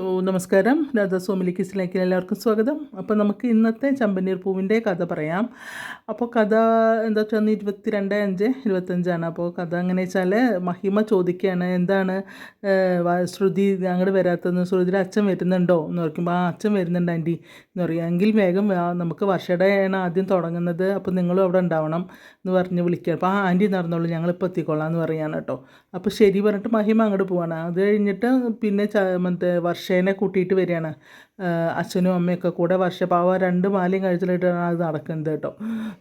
তো നമസ്കാരം. രാധാസ്വാമിലി കിസിലേക്ക് എല്ലാവർക്കും സ്വാഗതം. അപ്പോൾ നമുക്ക് ഇന്നത്തെ ചമ്പനീർ പൂവിന്റെ കഥ പറയാം. അപ്പോൾ കഥ എന്താ വെച്ചാൽ ഇരുപത്തി രണ്ട് അഞ്ച് ഇരുപത്തഞ്ചാണ് അപ്പോൾ കഥ എങ്ങനെ വെച്ചാൽ മഹിമ ചോദിക്കുകയാണ് എന്താണ് ശ്രുതി അങ്ങോട്ട് വരാത്തതെന്ന് ശ്രുതിയുടെ അച്ഛൻ വരുന്നുണ്ടോ എന്ന് പറയുമ്പോൾ ആ അച്ഛൻ വരുന്നുണ്ട് ആന്റി എന്ന് പറയും. എങ്കിൽ വേഗം നമുക്ക് വർഷയുടെയാണ് ആദ്യം തുടങ്ങുന്നത്. അപ്പോൾ നിങ്ങളും അവിടെ ഉണ്ടാവണം എന്ന് പറഞ്ഞ് വിളിക്കുക അപ്പോൾ ആ ആന്റി നടന്നോളൂ ഞങ്ങളിപ്പോൾ എത്തിക്കൊള്ളാം എന്ന് പറയാണ് കേട്ടോ. അപ്പോൾ ശരി പറഞ്ഞിട്ട് മഹിമ അങ്ങോട്ട് പോവാണ്. അത് കഴിഞ്ഞിട്ട് പിന്നെ മറ്റേ വർഷേനെ കൂട്ടിയിട്ട് വരികയാണ്. അച്ഛനും അമ്മയൊക്കെ കൂടെ വർഷപ്പാവ രണ്ട് മാലയും കഴുത്തിലിട്ടാണ് അത് നടക്കുന്നത് കേട്ടോ.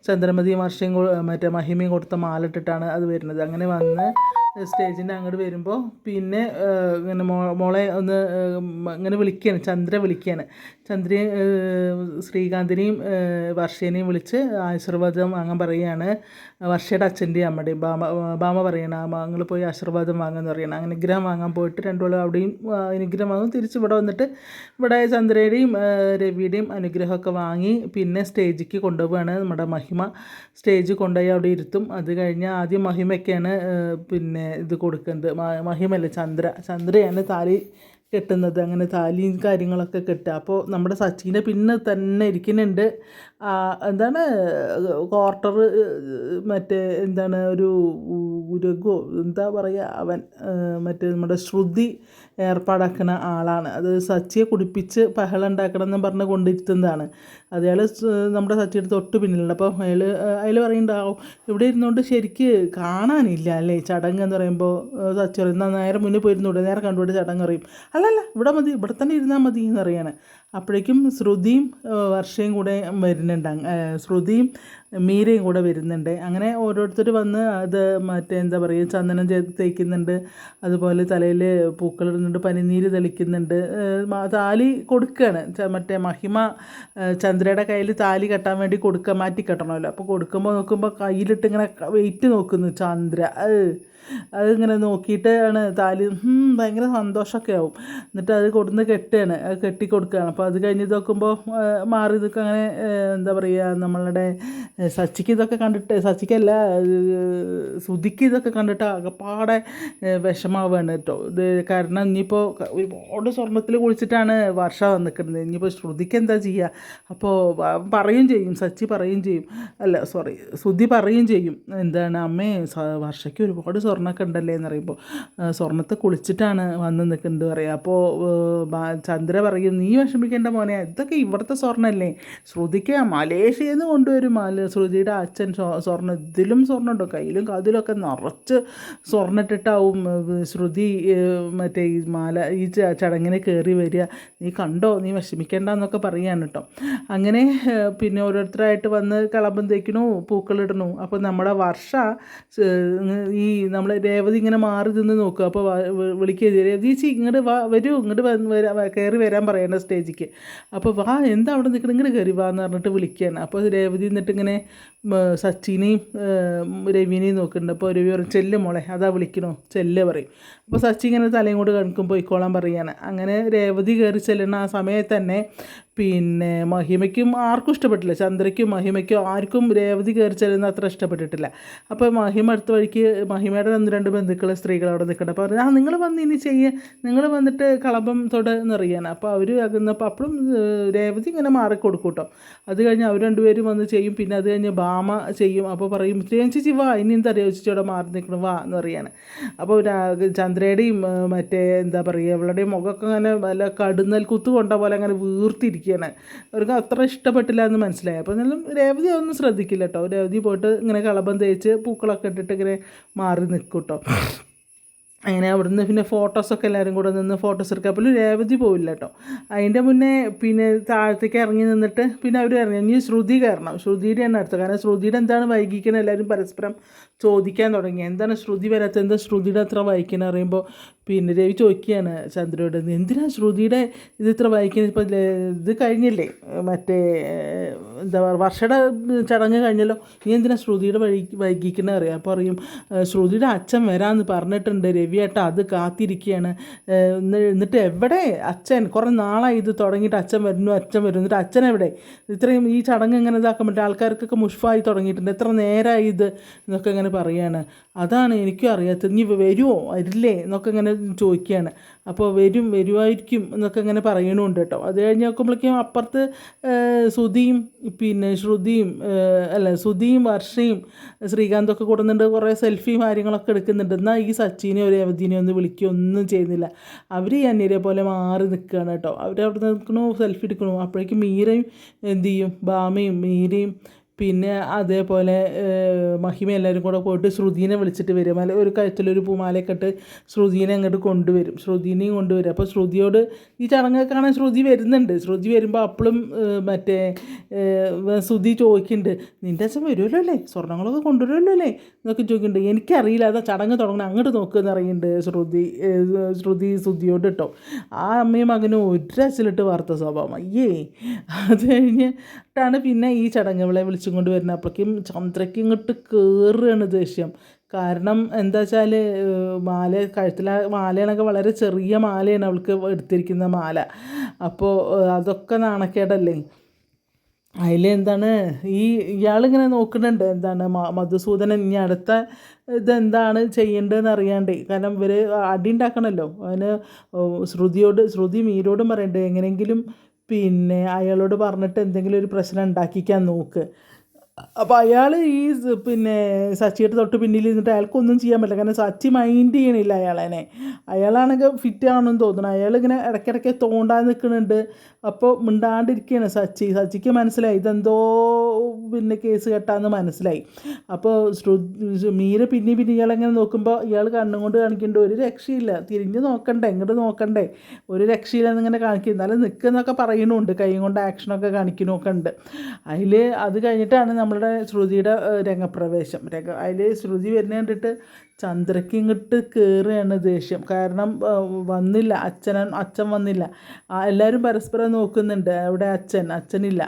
ചന്ദ്രമതിയും വർഷയും മറ്റേ മഹിമയും കൊടുത്ത മാല ഇട്ടിട്ടാണ് അത് വരുന്നത്. അങ്ങനെ വന്ന് സ്റ്റേജിന്റെ അങ്ങോട്ട് വരുമ്പോൾ പിന്നെ ഇങ്ങനെ മോളെ ഒന്ന് ഇങ്ങനെ വിളിക്കുകയാണ് ചന്ദ്ര വിളിക്കുകയാണ് ചന്ദ്രയെ ശ്രീകാന്തിനെയും വർഷേനെയും വിളിച്ച് ആശീർവാദം വാങ്ങാൻ പറയുകയാണ് വർഷയുടെ അച്ഛന്റെയും അമ്മയുടെയും ബാമ ബാമ പറയണ നിങ്ങൾ പോയി ആശീർവാദം വാങ്ങാമെന്ന് പറയണം. അനുഗ്രഹം വാങ്ങാൻ പോയിട്ട് രണ്ടുപേരും അവിടെയും അനുഗ്രഹം വാങ്ങും. തിരിച്ച് ഇവിടെ വന്നിട്ട് ഇവിടെ ചന്ദ്രയുടെയും രവിയുടെയും അനുഗ്രഹമൊക്കെ വാങ്ങി പിന്നെ സ്റ്റേജിക്ക് കൊണ്ടുപോവുകയാണ് നമ്മുടെ മഹിമ. സ്റ്റേജ് കൊണ്ടുപോയി അവിടെ ഇരുത്തും. അത് കഴിഞ്ഞ് ആദ്യം മഹിമയ്ക്കാണ് പിന്നെ ഇത് കൊടുക്കുന്നത്. മഹിമല്ല ചന്ദ്ര? ചന്ദ്രയാണ് താലി കെട്ടുന്നത്. അങ്ങനെ താലിയും കാര്യങ്ങളൊക്കെ കെട്ടുക. അപ്പോൾ നമ്മുടെ സച്ചിനെ പിന്നെ തന്നെ ഇരിക്കുന്നുണ്ട്. എന്താണ് ക്വാർട്ടർ മറ്റേ എന്താണ് ഒരു ഉരകോ എന്താ പറയുക അവൻ മറ്റേ നമ്മുടെ ശ്രുതി ഏർപ്പാടാക്കുന്ന ആളാണ്. അത് സച്ചിയെ കുടിപ്പിച്ച് ബഹളം ഉണ്ടാക്കണം എന്ന് പറഞ്ഞ് കൊണ്ടിരുത്തുന്നതാണ്. അതയാൾ നമ്മുടെ സച്ചിയുടെ തൊട്ട് പിന്നിലുണ്ട്. അപ്പോൾ അയാൾ അയാൾ പറയുന്നുണ്ടാവും ഇവിടെ ഇരുന്നുകൊണ്ട് ശരിക്ക് കാണാനില്ല അല്ലേ ചടങ്ങ്? എന്ന് പറയുമ്പോൾ സച്ചി പറയും "എന്നാ നേരെ മുന്നിൽ പോയിരുന്നൂടെ നേരെ കണ്ടുപിടി ചടങ്ങ് അറിയും അല്ലല്ല ഇവിടെ മതി ഇവിടെ തന്നെ ഇരുന്നാൽ മതി എന്ന് പറയാണ്. അപ്പോഴേക്കും ശ്രുതിയും വർഷയും കൂടെ വരുന്നുണ്ട്. ശ്രുതിയും മീരയും കൂടെ വരുന്നുണ്ട്. അങ്ങനെ ഓരോരുത്തർ വന്ന് അത് മറ്റേ എന്താ പറയുക ചന്ദനം ചെയ്ത് തേക്കുന്നുണ്ട്. അതുപോലെ തലയിൽ പൂക്കളിടുന്നുണ്ട് പനിനീര് തെളിക്കുന്നുണ്ട്. താലി കൊടുക്കുകയാണ് മറ്റേ മഹിമ ചന്ദ്രയുടെ കയ്യിൽ താലി കെട്ടാൻ വേണ്ടി കൊടുക്കുക മാറ്റി കെട്ടണമല്ലോ അപ്പോൾ കൊടുക്കുമ്പോൾ നോക്കുമ്പോൾ കയ്യിലിട്ട് ഇങ്ങനെ വെയിറ്റ് നോക്കുന്നു ചന്ദ്ര. അതിങ്ങനെ നോക്കിയിട്ടാണ് താലി ഭയങ്കര സന്തോഷമൊക്കെ ആവും. എന്നിട്ട് അത് കൊടുന്ന് കെട്ടുകയാണ് അത് കെട്ടി കൊടുക്കുകയാണ് അപ്പോൾ അത് കഴിഞ്ഞ് നോക്കുമ്പോൾ മാറി നിൽക്കുക അങ്ങനെ എന്താ പറയുക നമ്മളുടെ സച്ചിക്ക് ഇതൊക്കെ കണ്ടിട്ട് സച്ചിക്കല്ല സുധിക്ക് ഇതൊക്കെ കണ്ടിട്ട് അകപ്പാടെ വിഷമാവുകയാണ് കേട്ടോ. ഇത് കാരണം ഇനിയിപ്പോൾ ഒരുപാട് സ്വർണത്തിൽ കുളിച്ചിട്ടാണ് വർഷ വന്നിക്കുന്നത് ഇനിയിപ്പോൾ ശ്രുതിക്ക് എന്താ ചെയ്യുക അപ്പോൾ പറയും ചെയ്യും സച്ചി പറയും ചെയ്യും. അല്ല സോറി സുധി പറയും ചെയ്യും. എന്താണ് അമ്മേ വർഷയ്ക്ക് ഒരുപാട് സ്വർണമൊക്കെ ഉണ്ടല്ലേ എന്ന് പറയുമ്പോൾ സ്വർണത്തെ കുളിച്ചിട്ടാണ് വന്ന് നിൽക്കുന്നത് പറയാം. അപ്പോൾ ചന്ദ്ര പറയും നീ വിഷമിക്കേണ്ട മോനെ ഇതൊക്കെ ഇവിടുത്തെ സ്വർണമല്ലേ ശ്രുതിക്ക് മലേഷ്യയിൽ നിന്ന് കൊണ്ടുവരും. മാല ശ്രുതിയുടെ അച്ഛൻ സ്വ- സ്വർണം ഇതിലും സ്വർണം ഉണ്ടോ കയ്യിലും കാതിലൊക്കെ നിറച്ച് സ്വർണിട്ടിട്ടാവും ശ്രുതി മറ്റേ ഈ മാല ഈ ചടങ്ങിന് കയറി വരിക. നീ കണ്ടോ? നീ വിഷമിക്കേണ്ട എന്നൊക്കെ പറയാണ് കേട്ടോ അങ്ങനെ പിന്നെ ഓരോരുത്തരായിട്ട് വന്ന് കളമ്പം തേക്കണു പൂക്കളിടണു അപ്പോൾ നമ്മുടെ വർഷ ഈ നമ്മൾ രേവതി ഇങ്ങനെ മാറി നിന്ന് നോക്കുക. അപ്പോൾ വിളിക്കുക രേവതിച്ചി ഇങ്ങോട്ട് വാ വരൂ ഇങ്ങോട്ട് കയറി വരാൻ പറയേണ്ട സ്റ്റേജിക്ക്. അപ്പോൾ വാ എന്താ അവിടെ നിൽക്കണം ഇങ്ങോട്ട് കയറി വാ എന്ന് പറഞ്ഞിട്ട് വിളിക്കുകയാണ്. അപ്പോൾ രേവതി എന്നിട്ട് ഇങ്ങനെ സച്ചിനെയും രവിനെയും നോക്കുന്നുണ്ട്. അപ്പോൾ രവി പറയും ചെല്ല് മോളെ അതാ വിളിക്കണോ. ചെല്ല് പറയും. അപ്പോൾ സച്ചി ഇങ്ങനെ തലയും കൊണ്ട് കണക്കും പോയിക്കോളാൻ പറയുകയാണ് അങ്ങനെ രേവതി കയറി ചെല്ലുന്ന ആ സമയത്ത് തന്നെ പിന്നെ മഹിമയ്ക്കും ആർക്കും ഇഷ്ടപ്പെട്ടില്ല. ചന്ദ്രയ്ക്കും മഹിമയ്ക്കും ആർക്കും രേവതി കയറി ചെല്ലുന്ന അത്ര ഇഷ്ടപ്പെട്ടിട്ടില്ല. അപ്പോൾ മഹിമ അടുത്ത വഴിക്ക് മഹിമയുടെ ഒന്ന് രണ്ട് ബന്ധുക്കൾ സ്ത്രീകൾ അവിടെ നിൽക്കണം അപ്പോൾ പറഞ്ഞു ആ നിങ്ങൾ വന്ന് ഇനി ചെയ്യുക നിങ്ങൾ വന്നിട്ട് കളമ്പം തൊട നിറയാണ് അപ്പോൾ അവർ അകന്നപ്പോൾ അപ്പോഴും രേവതി ഇങ്ങനെ മാറിക്കൊടുക്കും കൊടുക്കൂട്ടോ. അത് കഴിഞ്ഞ് അവർ രണ്ടുപേരും വന്ന് ചെയ്യും. പിന്നെ അത് കഴിഞ്ഞ് ബാമ ചെയ്യും. അപ്പോൾ പറയും ചേച്ചി വാ. ഇനി എന്താ അറിയാം? ചേച്ചി അവിടെ മാറി നിൽക്കണം വാ എന്ന് പറയാണ് അപ്പോൾ ചന്ദ്രയുടെയും മറ്റേ എന്താ പറയുക ഇവളുടെയും മുഖമൊക്കെ അങ്ങനെ വല്ല കടുന്നൽ കുത്തു കൊണ്ട പോലെ അങ്ങനെ വീർത്തിരിക്കുകയാണ് അവർക്ക് അത്ര ഇഷ്ടപ്പെട്ടില്ല എന്ന് മനസ്സിലായി. അപ്പോൾ എന്നാലും രേവതി ഒന്നും ശ്രദ്ധിക്കില്ല കേട്ടോ രേവതി പോയിട്ട് ഇങ്ങനെ കളബം തേച്ച് പൂക്കളൊക്കെ ഇട്ടിട്ട് ഇങ്ങനെ മാറി നിൽക്കും കേട്ടോ അങ്ങനെ അവിടുന്ന് പിന്നെ ഫോട്ടോസൊക്കെ എല്ലാവരും കൂടെ നിന്ന് ഫോട്ടോസ് എടുക്കുക അപ്പോൾ രേവതി പോവില്ല കേട്ടോ അതിന്റെ മുന്നേ പിന്നെ താഴത്തേക്ക് ഇറങ്ങി നിന്നിട്ട് പിന്നെ അവർ ഇറങ്ങി. ഇനി ശ്രുതി കയറണം. ശ്രുതിയുടെ ആണ് അടുത്ത്. കാരണം ശ്രുതിയുടെ എന്താണ് വൈകിക്കണത് എല്ലാവരും പരസ്പരം ചോദിക്കാൻ തുടങ്ങി. എന്താണ് ശ്രുതി വരാത്ത എന്താ ശ്രുതിയുടെ അത്ര വായിക്കണം അറിയുമ്പോൾ പിന്നെ രവി ചോദിക്കുകയാണ് ചന്ദ്രയോട് എന്തിനാ ശ്രുതിയുടെ ഇത് ഇത്ര വായിക്കുന്നത് ഇപ്പം ഇത് കഴിഞ്ഞില്ലേ? മറ്റേ എന്താ പറയുക വർഷയുടെ ചടങ്ങ് കഴിഞ്ഞല്ലോ. നീ എന്തിനാ ശ്രുതിയുടെ വഴി വൈകിക്കണ അറിയാം. അപ്പോൾ അറിയും ശ്രുതിയുടെ അച്ഛൻ വരാമെന്ന് പറഞ്ഞിട്ടുണ്ട്. രവിയേട്ട അത് കാത്തിരിക്കുകയാണ്. എന്നിട്ട് എവിടെ അച്ഛൻ? കുറേ നാളായി ഇത് തുടങ്ങിയിട്ട് അച്ഛൻ വരുന്നു അച്ഛൻ വരുന്നു. എന്നിട്ട് അച്ഛൻ എവിടെ? ഇത്രയും ഈ ചടങ്ങ് ഇങ്ങനെ ഇതാക്കാൻ പറ്റും? ആൾക്കാർക്കൊക്കെ മുഷ്ഫായി തുടങ്ങിയിട്ടുണ്ട്. എത്ര നേരമായി ഇത്? എന്നൊക്കെ ഇങ്ങനെ ഇങ്ങനെ പറയുകയാണ് അതാണ് എനിക്കും അറിയാത്തത്. ഇനി വരുമോ വരില്ലേ? എന്നൊക്കെ ഇങ്ങനെ ചോദിക്കുകയാണ്. അപ്പോൾ വരും വരുമായിരിക്കും എന്നൊക്കെ ഇങ്ങനെ പറയണുണ്ട് കേട്ടോ. അത് കഴിഞ്ഞ് നോക്കുമ്പോഴേക്കും അപ്പുറത്ത് സുധിയും പിന്നെ ശ്രുതിയും അല്ല സുധിയും വർഷയും ശ്രീകാന്തൊക്കെ കൊടുക്കുന്നുണ്ട് കുറേ സെൽഫിയും കാര്യങ്ങളൊക്കെ എടുക്കുന്നുണ്ട്. എന്നാൽ ഈ സച്ചിനെ ഒരു അവധിനെ ഒന്ന് വിളിക്കുകയോ ഒന്നും ചെയ്യുന്നില്ല. അവർ ഈ അന്യരെ പോലെ മാറി നിൽക്കുകയാണ് കേട്ടോ. അവർ അവിടെ നിൽക്കണു സെൽഫി എടുക്കണോ. അപ്പോഴേക്കും മീരയും എന്ത് ചെയ്യും? ബാമയും മീരയും പിന്നെ അതേപോലെ മഹിമ എല്ലാവരും കൂടെ പോയിട്ട് ശ്രുതിനെ വിളിച്ചിട്ട് വരും. അല്ല ഒരു കഴുത്തിലൊരു പൂമാലയൊക്കെ ഇട്ട് ശ്രുതിനെ അങ്ങോട്ട് കൊണ്ടുവരും. ശ്രുതിനെയും കൊണ്ടുവരും. അപ്പോൾ ശ്രുതിയോട് ഈ ചടങ്ങൊക്കെ കാണാൻ ശ്രുതി വരുന്നുണ്ട്. ശ്രുതി വരുമ്പോൾ അപ്പോഴും മറ്റേ ശ്രുതി ചോദിക്കുന്നുണ്ട് നിന്റെ അച്ഛൻ വരുമല്ലോ അല്ലേ? സ്വർണങ്ങളൊക്കെ കൊണ്ടുവരുമല്ലോ അല്ലേ? എന്നൊക്കെ ചോദിക്കുന്നുണ്ട്. എനിക്കറിയില്ല അതാ ചടങ്ങ് തുടങ്ങണം അങ്ങോട്ട് നോക്കുമെന്ന് അറിയുന്നുണ്ട് ശ്രുതി ശ്രുതി ശ്രുതിയോട് കേട്ടോ. ആ അമ്മയും മകനും ഒരച്ചിലിട്ട് വാർത്ത സ്വഭാവം. അയ്യേ അത് കഴിഞ്ഞിട്ടാണ് പിന്നെ ഈ ചടങ്ങുകളെ വിളിച്ചും കൊണ്ട് വരുന്നത്. അപ്പോഴേക്കും ചന്ദ്രയ്ക്ക് ഇങ്ങോട്ട് കയറുകയാണ് ദേഷ്യം. കാരണം എന്താ വെച്ചാൽ മാല കഴുത്തിലെ മാലയാണൊക്കെ വളരെ ചെറിയ മാലയാണ് അവൾക്ക് എടുത്തിരിക്കുന്ന മാല. അപ്പോൾ അതൊക്കെ നാണക്കേടല്ലേ? അതിൽ എന്താണ് ഈ ഇയാളിങ്ങനെ നോക്കുന്നുണ്ട്. എന്താണ്? മധുസൂദനൻ ഇനി അടുത്ത ഇതെന്താണ് ചെയ്യേണ്ടതെന്ന് അറിയാണ്ടേ. കാരണം ഇവർ അടി ഉണ്ടാക്കണമല്ലോ അതിന് ശ്രുതിയോട് ശ്രുതി മീരോടും പറയണ്ടേ എങ്ങനെയെങ്കിലും പിന്നെ അയാളോട് പറഞ്ഞിട്ട് എന്തെങ്കിലും ഒരു പ്രശ്നം ഉണ്ടാക്കിക്കാൻ നോക്ക്. അപ്പോൾ അയാൾ ഈ പിന്നെ സച്ചിയുടെ തൊട്ട് പിന്നിൽ ഇരുന്നിട്ട് അയാൾക്കൊന്നും ചെയ്യാൻ പറ്റില്ല. കാരണം സച്ചി മൈൻഡ് ചെയ്യണില്ല അയാളെന്നെ അയാളാണെങ്കിൽ ഫിറ്റ് ആണെന്ന് തോന്നുന്നു. അയാൾ ഇങ്ങനെ ഇടയ്ക്കിടയ്ക്ക് തോണ്ടാൻ നിൽക്കുന്നുണ്ട്. അപ്പോൾ മിണ്ടാണ്ടിരിക്കുകയാണ് സച്ചി. സച്ചിക്ക് മനസ്സിലായി. ഇതെന്തോ പിന്നെ കേസ് കെട്ടാന്ന് മനസ്സിലായി. അപ്പോൾ ശ്രു മീര പിന്നെ പിന്നെ ഇയാളെങ്ങനെ നോക്കുമ്പോൾ ഇയാൾ കണ്ണും കൊണ്ട് കാണിക്കേണ്ട. ഒരു രക്ഷയില്ല. തിരിഞ്ഞ് നോക്കണ്ടേ. ഇങ്ങോട്ട് നോക്കണ്ടേ. ഒരു രക്ഷയില്ല എന്നിങ്ങനെ കാണിക്കും. എന്നാലും നിൽക്കുന്നൊക്കെ പറയുന്നുണ്ട്. കൈ കൊണ്ട് ആക്ഷനൊക്കെ കാണിക്കണമൊക്കെ ഉണ്ട്. അതിൽ അത് കഴിഞ്ഞിട്ടാണ് നമ്മളുടെ ശ്രുതിയുടെ രംഗപ്രവേശം. രംഗ അതിൽ ശ്രുതി വരുന്ന കണ്ടിട്ട് ചന്ദ്രയ്ക്ക് ഇങ്ങോട്ട് കയറുകയാണ് ദേഷ്യം. കാരണം വന്നില്ല. അച്ഛൻ അച്ഛൻ വന്നില്ല. എല്ലാവരും പരസ്പരം നോക്കുന്നുണ്ട്. അവിടെ അച്ഛൻ അച്ഛനില്ല.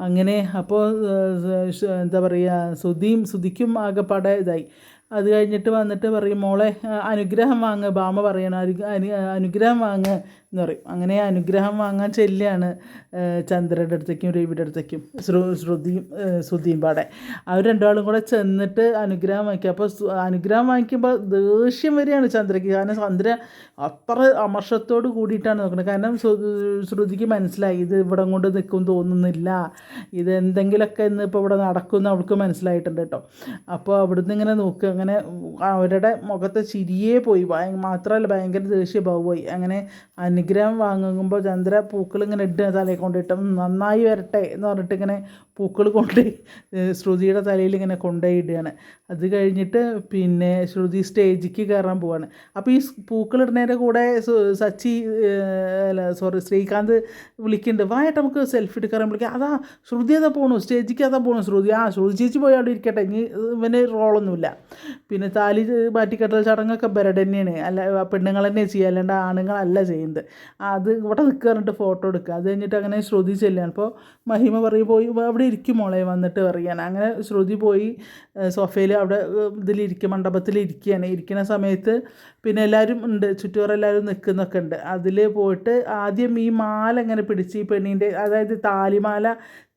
അങ്ങനെ അപ്പോൾ എന്താ പറയുക ശ്രുതിയും ശ്രുതിക്കും ആകെപ്പാടെ ഇതായി. അത് കഴിഞ്ഞിട്ട് വന്നിട്ട് പറയും മോളെ അനുഗ്രഹം വാങ്ങ്. ബാമ പറയണം അനു- അനു- അനുഗ്രഹം വാങ്ങ്. എന്ന് പറയും. അങ്ങനെ അനുഗ്രഹം വാങ്ങാൻ ചെല്ലുകയാണ് ചന്ദ്രന്റെ അടുത്തേക്കും രവിയുടെ അടുത്തേക്കും ശ്രു ശ്രുതിയും ശ്രുതിയും പാടെ. അവർ രണ്ടാളും കൂടെ ചെന്നിട്ട് അനുഗ്രഹം വാങ്ങിക്കുക അപ്പോൾ അനുഗ്രഹം വാങ്ങിക്കുമ്പോൾ ദേഷ്യം വരികയാണ് ചന്ദ്രയ്ക്ക്. കാരണം ചന്ദ്ര അത്ര അമർഷത്തോട് കൂടിയിട്ടാണ് നോക്കുന്നത് കാരണം ശ്രുതിക്ക് മനസ്സിലായി ഇത് ഇവിടെ കൊണ്ട് നിൽക്കും തോന്നുന്നില്ല. ഇത് എന്തെങ്കിലുമൊക്കെ ഇന്ന് ഇപ്പോൾ ഇവിടെ നടക്കുമെന്ന് അവൾക്ക് മനസ്സിലായിട്ടുണ്ട് കേട്ടോ. അപ്പോൾ അവിടുന്ന് ഇങ്ങനെ നോക്കുക. അങ്ങനെ അവരുടെ മുഖത്തെ ചിരിയേ പോയി. മാത്രമല്ല ഭയങ്കര ദേഷ്യഭാവമായി. അങ്ങനെ അനുഗ്രഹം വാങ്ങുമ്പോൾ ചന്ദ്ര പൂക്കൾ ഇങ്ങനെ ഇട്ട് തലയിൽ കൊണ്ടിട്ട് നന്നായി വരട്ടെ എന്ന് പറഞ്ഞിട്ട് ഇങ്ങനെ പൂക്കൾ കൊണ്ട് ശ്രുതിയുടെ തലയിൽ ഇങ്ങനെ കൊണ്ടുപോയി ഇടുകയാണ് അത് കഴിഞ്ഞിട്ട് പിന്നെ ശ്രുതി സ്റ്റേജിക്ക് കയറാൻ പോവാണ്. അപ്പോൾ ഈ പൂക്കൾ പൂക്കളിടുന്നതിന്റെ കൂടെ സച്ചി അല്ല സോറി ശ്രീകാന്ത് വിളിക്കുന്നുണ്ട്. വായിട്ട് നമുക്ക് സെൽഫി എടുക്കാൻ വിളിക്കാം. അതാ ശ്രുതി അതാ പോണു. സ്റ്റേജിക്ക് അതാ പോണു. ശ്രുതി ആ ശ്രുതി ചേച്ചി പോയി അവിടെ ഇരിക്കട്ടെ. ഇനി ഇവന് റോളൊന്നുമില്ല പിന്നെ താലി മാറ്റിക്കെട്ടൽ ചടങ്ങൊക്കെ ബരട് തന്നെയാണ്. അല്ല പെണ്ണുങ്ങൾ തന്നെ ചെയ്യുക. അല്ലാണ്ട് ആണുങ്ങളല്ല ചെയ്യുന്നത്. അത് ഇവിടെ നിൽക്കുക പറഞ്ഞിട്ട് ഫോട്ടോ എടുക്കുക. അത് കഴിഞ്ഞിട്ട് അങ്ങനെ ശ്രുതി ചെല്ലുകയാണ്. അപ്പോൾ മഹിമ പറയും പോയി അവിടെ ഇരിക്കും മോളെ വന്നിട്ട് പറയാൻ. അങ്ങനെ ശ്രുതി പോയി സോഫയിൽ അവിടെ ഇതിലിരിക്കും മണ്ഡപത്തിൽ ഇരിക്കുകയാണ്. ഇരിക്കുന്ന സമയത്ത് പിന്നെ എല്ലാവരും ഉണ്ട് ചുറ്റുപാടെല്ലാവരും നിൽക്കുന്നൊക്കെ ഉണ്ട്. അതിൽ പോയിട്ട് ആദ്യം ഈ മാല ഇങ്ങനെ പിടിച്ച് ഈ പെണ്ണിന്റെ അതായത് താലിമാല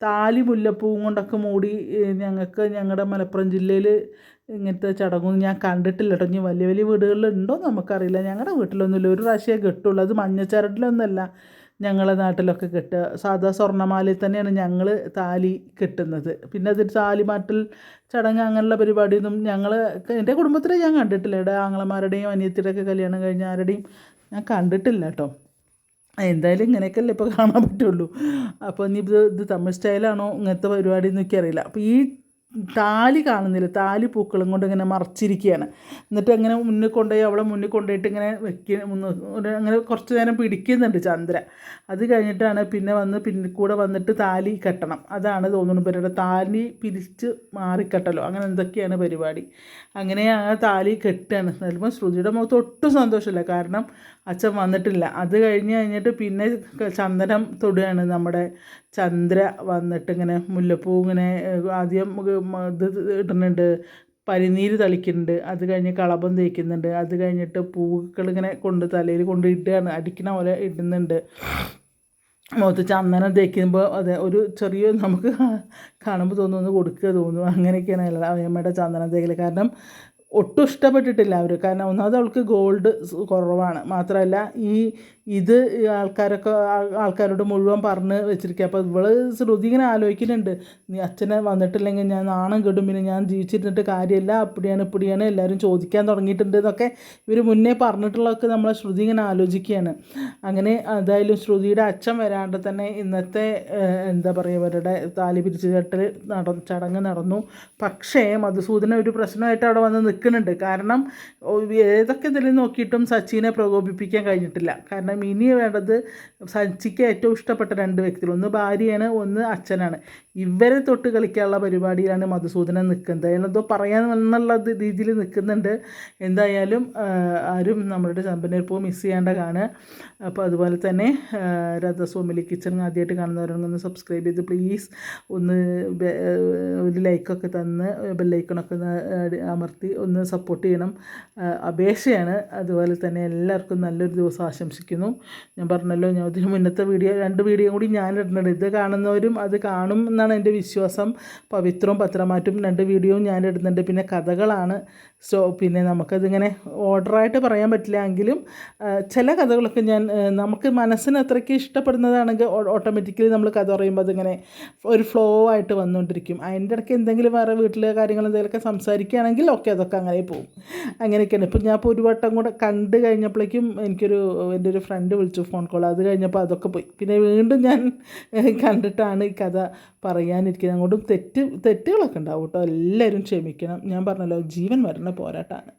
താലി മുല്ലപ്പൂവും കൊണ്ടൊക്കെ മൂടി ഞങ്ങൾക്ക് ഞങ്ങളുടെ മലപ്പുറം ജില്ലയിൽ ഇങ്ങനത്തെ ചടങ്ങൊന്നും ഞാൻ കണ്ടിട്ടില്ല കേട്ടോ. ഇനി വലിയ വലിയ വീടുകളിലുണ്ടോ നമുക്കറിയില്ല. ഞങ്ങളുടെ വീട്ടിലൊന്നുമില്ല. ഒരു പ്രാവശ്യമേ കെട്ടുള്ളൂ. അത് മഞ്ഞച്ചരട്ടിലൊന്നുമല്ല ഞങ്ങളെ നാട്ടിലൊക്കെ കെട്ടുക. സാധാ സ്വർണമാലയിൽ തന്നെയാണ് ഞങ്ങൾ താലി കെട്ടുന്നത്. പിന്നെ അത് താലി മാറ്റൽ ചടങ്ങ് അങ്ങനെയുള്ള പരിപാടിയൊന്നും ഞങ്ങൾ എന്റെ കുടുംബത്തിൽ ഞാൻ കണ്ടിട്ടില്ല. ഇവിടെ ആങ്ങളമാരുടെയും അനിയത്തിയുടെയൊക്കെ കല്യാണം കഴിഞ്ഞ ആരുടെയും ഞാൻ കണ്ടിട്ടില്ല കേട്ടോ. എന്തായാലും ഇങ്ങനെയൊക്കെയല്ലേ ഇപ്പോൾ കാണാൻ പറ്റുള്ളൂ. അപ്പോൾ ഇനി ഇത് ഇത് തമിഴ് സ്റ്റൈലാണോ ഇങ്ങനത്തെ പരിപാടി എന്നൊക്കെ അറിയില്ല. അപ്പോൾ ഈ താലി കാണുന്നില്ല. താലി പൂക്കളും കൊണ്ട് ഇങ്ങനെ മറച്ചിരിക്കുകയാണ് എന്നിട്ട് അങ്ങനെ മുന്നിൽ കൊണ്ടുപോയി അവളെ മുന്നിൽ കൊണ്ടുപോയിട്ട് ഇങ്ങനെ വെക്ക അങ്ങനെ കുറച്ച് നേരം പിടിക്കുന്നുണ്ട് ചന്ദ്ര അത് കഴിഞ്ഞിട്ടാണ് പിന്നെ വന്ന് പിന്നെ കൂടെ വന്നിട്ട് താലി കെട്ടണം. അതാണ് തോന്നുന്നു ഇവരുടെ താലി പിരിച്ച് മാറിക്കെട്ടലോ. അങ്ങനെ എന്തൊക്കെയാണ് പരിപാടി? അങ്ങനെ ആ താലി കെട്ടുകയാണ് ചിലപ്പോൾ ശ്രുതിയുടെ മുഖത്ത് ഒട്ടും സന്തോഷമില്ല. കാരണം അച്ഛൻ വന്നിട്ടില്ല. അത് കഴിഞ്ഞ് കഴിഞ്ഞിട്ട് പിന്നെ ചന്ദനം തൊടുകയാണ് നമ്മുടെ ചന്ദ്ര വന്നിട്ട് ഇങ്ങനെ മുല്ലപ്പൂ ഇങ്ങനെ ആദ്യം ഇത് ഇടുന്നുണ്ട്. പനിനീര് തളിക്കുന്നുണ്ട്. അത് കഴിഞ്ഞ് കളഭം തേക്കുന്നുണ്ട്. അത് കഴിഞ്ഞിട്ട് പൂക്കൾ ഇങ്ങനെ കൊണ്ട് തലയിൽ കൊണ്ട് ഇടുകയാണ്. അടിക്കണ പോലെ ഇടുന്നുണ്ട്. മുഖത്ത് ചന്ദനം തേക്കുമ്പോൾ അതെ ഒരു ചെറിയ നമുക്ക് കാണുമ്പോൾ തോന്നുന്നു കൊടുക്കുക തോന്നുന്നു. അങ്ങനെയൊക്കെയാണ് അമ്മയുടെ ചന്ദനം തേക്കൽ കാരണം ഒട്ടും ഇഷ്ടപ്പെട്ടിട്ടില്ല അവർ കാരണം ഒന്നാമത് അവൾക്ക് ഗോൾഡ് കുറവാണ്. മാത്രമല്ല ഈ ഇത് ആൾക്കാരൊക്കെ ആൾക്കാരോട് മുഴുവൻ പറഞ്ഞ് വെച്ചിരിക്കുക അപ്പോൾ ഇവൾ ശ്രുതി ഇങ്ങനെ ആലോചിക്കുന്നുണ്ട്. നീ അച്ഛനെ വന്നിട്ടില്ലെങ്കിൽ ഞാൻ നാണം കെടും. പിന്നെ ഞാൻ ജീവിച്ചിരുന്നിട്ട് കാര്യമില്ല. അപ്പടിയാണ് ഇപ്പടിയാണ് എല്ലാവരും ചോദിക്കാൻ തുടങ്ങിയിട്ടുണ്ട് എന്നൊക്കെ ഇവർ മുന്നേ പറഞ്ഞിട്ടുള്ളതൊക്കെ നമ്മളെ ശ്രുതി ഇങ്ങനെ ആലോചിക്കുകയാണ്. അങ്ങനെ എന്തായാലും ശ്രുതിയുടെ അച്ഛൻ വരാണ്ട് തന്നെ ഇന്നത്തെ എന്താ പറയുക ഇവരുടെ താലി പിരിച്ചു കെട്ടൽ നട ചടങ്ങ് നടന്നു. പക്ഷേ മധുസൂദന ഒരു പ്രശ്നമായിട്ട് അവിടെ വന്ന് നിൽക്കുന്നുണ്ട്. കാരണം ഏതൊക്കെ ഇതിൽ നോക്കിയിട്ടും സച്ചിനെ പ്രകോപിപ്പിക്കാൻ കഴിഞ്ഞിട്ടില്ല. കാരണം ഇനി വേണ്ടത് സച്ചിക്ക് ഏറ്റവും ഇഷ്ടപ്പെട്ട രണ്ട് വ്യക്തികൾ. ഒന്ന് ഭാര്യയാണ് ഒന്ന് അച്ഛനാണ്. ഇവരെ തൊട്ട് കളിക്കാനുള്ള പരിപാടിയിലാണ് മധുസൂദനൻ നിൽക്കുന്നത്. എന്തോ പറയാൻ എന്നുള്ള രീതിയിൽ നിൽക്കുന്നുണ്ട്. എന്തായാലും ആരും നമ്മളുടെ ചമ്പനീർ പൂ മിസ് ചെയ്യേണ്ട കാണുക. അപ്പോൾ അതുപോലെ തന്നെ രഥസോമിലി കിച്ചൺ ആദ്യമായിട്ട് കാണുന്നവരൊന്ന് സബ്സ്ക്രൈബ് ചെയ്ത് പ്ലീസ് ഒന്ന് ഒരു ലൈക്കൊക്കെ തന്ന് ബെല്ലൈക്കണൊക്കെ ഒന്ന് അമർത്തി ഒന്ന് സപ്പോർട്ട് ചെയ്യണം. അപേക്ഷയാണ്. അതുപോലെ തന്നെ എല്ലാവർക്കും നല്ലൊരു ദിവസം ആശംസിക്കുന്നു. ഞാൻ പറഞ്ഞല്ലോ ഞാൻ ഇതിന് മുന്നത്തെ വീഡിയോ രണ്ട് വീഡിയോ കൂടി ഞാൻ ഇടുന്നുണ്ട്. ഇത് കാണുന്നവരും അത് കാണും എന്നാണ് എന്റെ വിശ്വാസം. പവിത്രവും പത്രമാറ്റും രണ്ട് വീഡിയോയും ഞാൻ ഇടുന്നുണ്ട്. പിന്നെ കഥകളാണ്. സോ പിന്നെ നമുക്കതിങ്ങനെ ഓർഡറായിട്ട് പറയാൻ പറ്റില്ല എങ്കിലും ചില കഥകളൊക്കെ ഞാൻ നമുക്ക് മനസ്സിന് അത്രയ്ക്ക് ഇഷ്ടപ്പെടുന്നതാണെങ്കിൽ ഓട്ടോമാറ്റിക്കലി നമ്മൾ കഥ പറയുമ്പോൾ അതിങ്ങനെ ഒരു ഫ്ലോ ആയിട്ട് വന്നുകൊണ്ടിരിക്കും. അതിന്റെ ഇടയ്ക്ക് എന്തെങ്കിലും വേറെ വീട്ടിലെ കാര്യങ്ങൾ എന്തെങ്കിലുമൊക്കെ സംസാരിക്കുകയാണെങ്കിൽ ഓക്കെ അതൊക്കെ അങ്ങനെ പോകും. അങ്ങനെയൊക്കെയാണ്. ഇപ്പം ഞാൻ ഇപ്പോൾ ഒരു വട്ടം കൂടെ കണ്ട് കഴിഞ്ഞപ്പോഴേക്കും എനിക്കൊരു എന്റെ ഒരു ഫ്രണ്ട് വിളിച്ചു ഫോൺ കോൾ അത് കഴിഞ്ഞപ്പോൾ അതൊക്കെ പോയി. പിന്നെ വീണ്ടും ഞാൻ കണ്ടിട്ടാണ് ഈ കഥ പറയാനിരിക്കുന്നത് അങ്ങോട്ടും തെറ്റ് തെറ്റുകളൊക്കെ ഉണ്ടാവും കേട്ടോ. എല്ലാവരും ക്ഷമിക്കണം. ഞാൻ പറഞ്ഞല്ലോ ജീവൻ വരണ പോരാട്ടമാണ്.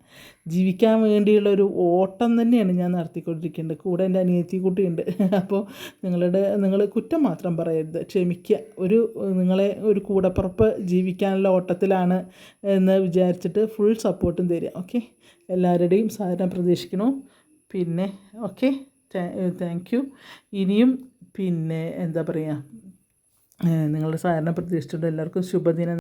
ജീവിക്കാൻ വേണ്ടിയുള്ള ഒരു ഓട്ടം തന്നെയാണ് ഞാൻ നടത്തിക്കൊണ്ടിരിക്കേണ്ടത് കൂടെ എന്റെ അനിയത്തി കുട്ടിയുണ്ട്. അപ്പോൾ നിങ്ങളുടെ നിങ്ങൾ കുറ്റം മാത്രം പറയരുത്. ക്ഷമിക്കുക ഒരു നിങ്ങളെ ഒരു കൂടപ്പുറപ്പ് ജീവിക്കാനുള്ള ഓട്ടത്തിലാണ് എന്ന് വിചാരിച്ചിട്ട് ഫുൾ സപ്പോർട്ടും തരിക. ഓക്കെ എല്ലാവരുടെയും സഹകരണം പ്രതീക്ഷിക്കണു പിന്നെ ഓക്കെ താങ്ക് യു ഇനിയും പിന്നെ എന്താ പറയുക നിങ്ങളുടെ സഹകരണം പ്രതീക്ഷിച്ചിട്ടുണ്ട് എല്ലാവർക്കും ശുഭദിനം